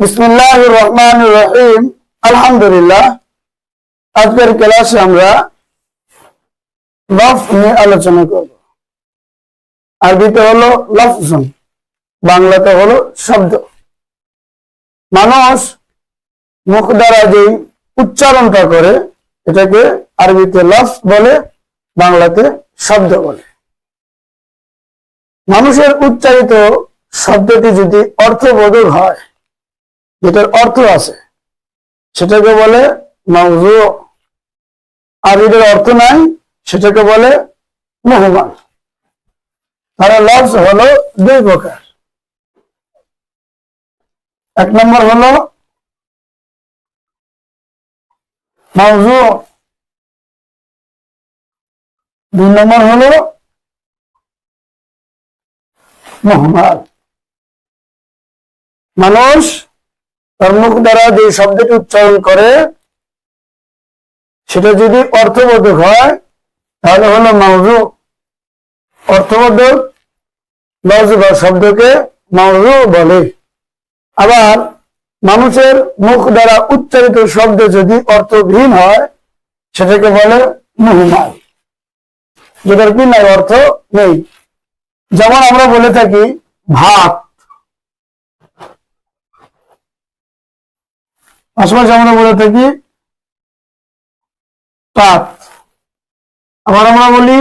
বিসমুল্লাহ রহমান রহিম। আলহামদুলিল্লাহ। আজকের ক্লাসে আমরা লফ নিয়ে আলোচনা করব। আরবিতে হলো লফজন, বাংলাতে হলো শব্দ। মানুষ মুখ দ্বারা যে উচ্চারণটা করে, এটাকে আরবিতে লফ বলে, বাংলাতে শব্দ বলে। মানুষের উচ্চারিত শব্দটি যদি অর্থবোধক হয় যেটার অর্থ আছে, সেটাকে বলে মাউজু আর যেটার অর্থ নাই, সেটাকে বলে মোহমান। তারা লফজ হলো দুই প্রকার। এক নম্বর হলো মাউজু দুই নম্বর হলো মোহাম্মদ মানুষ তার মুখ দ্বারা যে শব্দটি উচ্চারণ করে, সেটা যদি অর্থবোধক হয়, তাহলে হলো মাউজু অর্থবোধক লজ বা শব্দকে মাউজু বলে। আবার মানুষের মুখ দ্বারা উচ্চারিত শব্দ যদি অর্থবিহীন হয়, সেটাকে বলে মুহমাল যেটার কি নাই, অর্থ নেই। যেমন আমরা বলে থাকি, ভাত। পাশাপাশি আমরা বলে থাকি, পাত। আবার আমরা বলি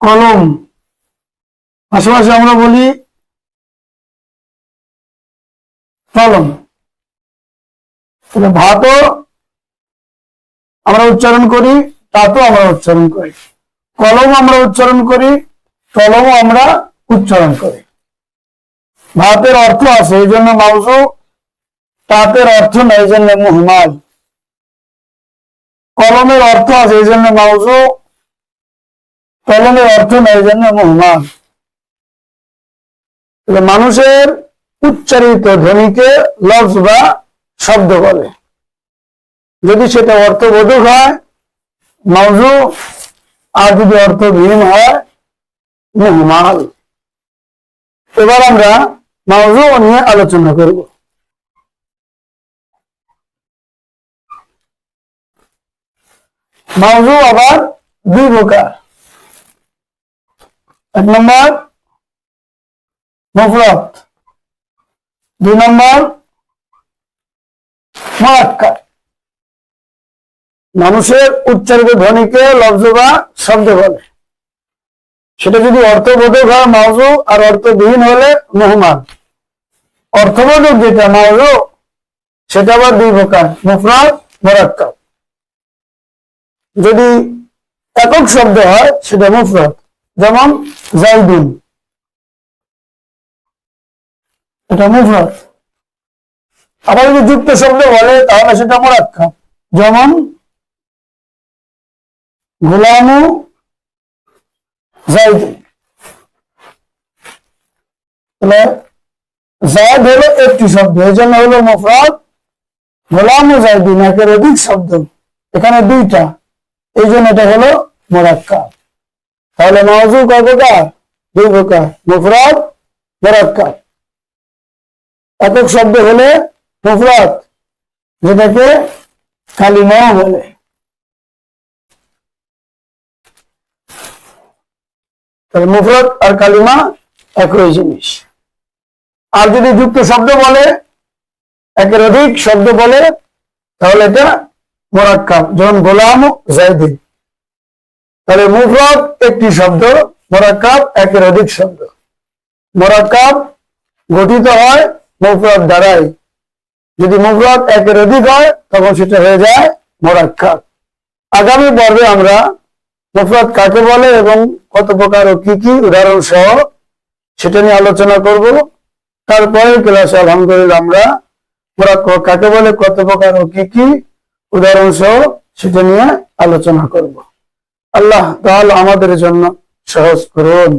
কলম। পাশাপাশি আমরা বলি কলম। ভাতও আমরা উচ্চারণ করি, তাতও আমরা উচ্চারণ করি। কলম আমরা উচ্চারণ করি, কলমও আমরা উচ্চারণ করি। ভাতের অর্থ আছে, এই জন্য মাউজু তাঁতের অর্থ এই জন্য মুহমাল। কলমের অর্থ আছে, এই জন্য মাউজু। কলমের অর্থ এই জন্য মুহমাল। মানুষের উচ্চারিত ধ্বনিকে লফজ বা শব্দ বলে। যদি সেটা অর্থবোধক হয়, মাউজু, আর যদি অর্থবিহীন হয়, মুহমাল। এবার আমরা মাউজু নিয়ে আলোচনা করব। মাউজু আবার দুই প্রকার। এক নম্বর, মফরত। দুই নম্বর মারাক্কার মানুষের উচ্চারিত ধ্বনিকে লব্জ বা শব্দ বলে। সেটা যদি অর্থবোধক হয় মাউজু আর অর্থবিহীন হলে মেহমান। অর্থবোধক যেটা মাউজু সেটা আবার দুই প্রকার মুফরাদ মোরাক্কাব যদি একক শব্দ হয়, সেটা মুফরত যেমন জাইদুন এটা মুফরত আবার যদি যুক্ত শব্দ বলে, তাহলে সেটা মোরাক্কাব। যেমন, গোলামু জাইদুন জায়দ হলো একটি শব্দ, এই জন্য হলো মুফরত গোলামু জাইদুন একের অধিক শব্দ। এখানে দুইটা। এই জন্য এটা হলো মোরাক্কাব। তাহলে মজু কয় প্রকার? দুই প্রকার, মুফরাদ, মোরাক্কাব। একক শব্দ হলে মুফরাদ, যেটাকে কালিমা বলে। তাহলে মুফরাদ আর কালিমা একই জিনিস। আর যদি যুক্ত শব্দ বলে, একের অধিক শব্দ বলে, তাহলে এটা মোরাক্কাব যেমন গোলাম জায়দিন তাহলে মুফরদ একটি শব্দ মোরাক্কাব একের অধিক শব্দ। মোরাক্কাব গঠিত হয় মুফরদ দ্বারাই। যদি মুফরদ একের অধিক হয়, তখন সেটা হয়ে যায় মোরাক্কাব আগামী পর্বে আমরা মুফরদ কাকে বলে এবং কত প্রকার ও কি কি উদাহরণ সহ সেটা নিয়ে আলোচনা করব। তারপরে ক্লাসে আলহামদুলিল্লাহ আমরা মোরাক্কাব কাকে বলে, কত প্রকার ও কি কি উদাহরণ সহ সেটা নিয়ে আলোচনা করব। আল্লাহ তাহলে আমাদের জন্য সহজ করুন।